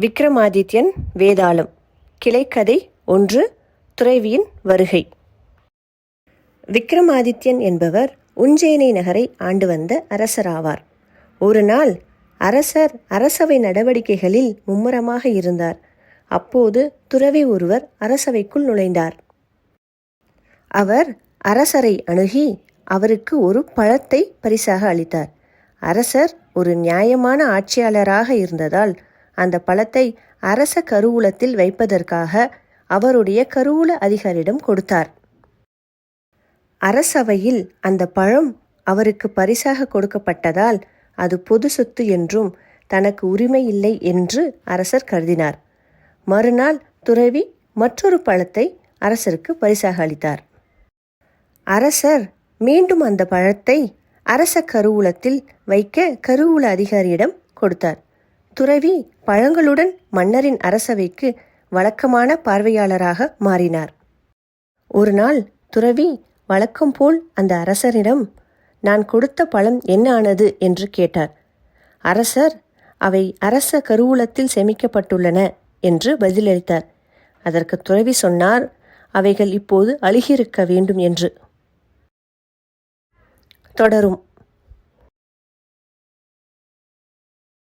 விக்ரமாதித்யன் வேதாளம். கிளைக்கதை ஒன்று துறைவியின் வருகை. விக்ரமாதித்யன் என்பவர் உஞ்சேனை நகரை ஆண்டு வந்த அரசராவார். ஒரு நாள் அரசர் அரசவை நடவடிக்கைகளில் மும்முரமாக இருந்தார். அப்போது துறவி ஒருவர் அரசவைக்குள் நுழைந்தார். அவர் அரசரை அணுகி அவருக்கு ஒரு பழத்தை பரிசாக அளித்தார். அரசர் ஒரு நியாயமான ஆட்சியாளராக இருந்ததால் அந்த பழத்தை அரச கருவூலத்தில் வைப்பதற்காக அவருடைய கருவூல அதிகாரியிடம் கொடுத்தார். அரசவையில் அந்த பழம் அவருக்கு பரிசாக கொடுக்கப்பட்டதால் அது பொது சொத்து என்றும் தனக்கு உரிமை இல்லை என்று அரசர் கருதினார். மறுநாள் துறவி மற்றொரு பழத்தை அரசருக்கு பரிசாக அளித்தார். அரசர் மீண்டும் அந்த பழத்தை அரச கருவூலத்தில் வைக்க கருவூல அதிகாரியிடம் கொடுத்தார். துறவி பழங்களுடன் மன்னரின் அரசவைக்கு வழக்கமான பார்வையாளராக மாறினார். ஒரு நாள் துறவி வழக்கம் போல் அந்த அரசரிடம் நான் கொடுத்த பழம் என்ன ஆனது? என்று கேட்டார். அரசர் அவை அரச கருவூலத்தில் சேமிக்கப்பட்டுள்ளன என்று பதிலளித்தார். அதற்கு துறவி சொன்னார் அவைகள் இப்போது அழுகியிருக்க வேண்டும் என்று. தொடரும்.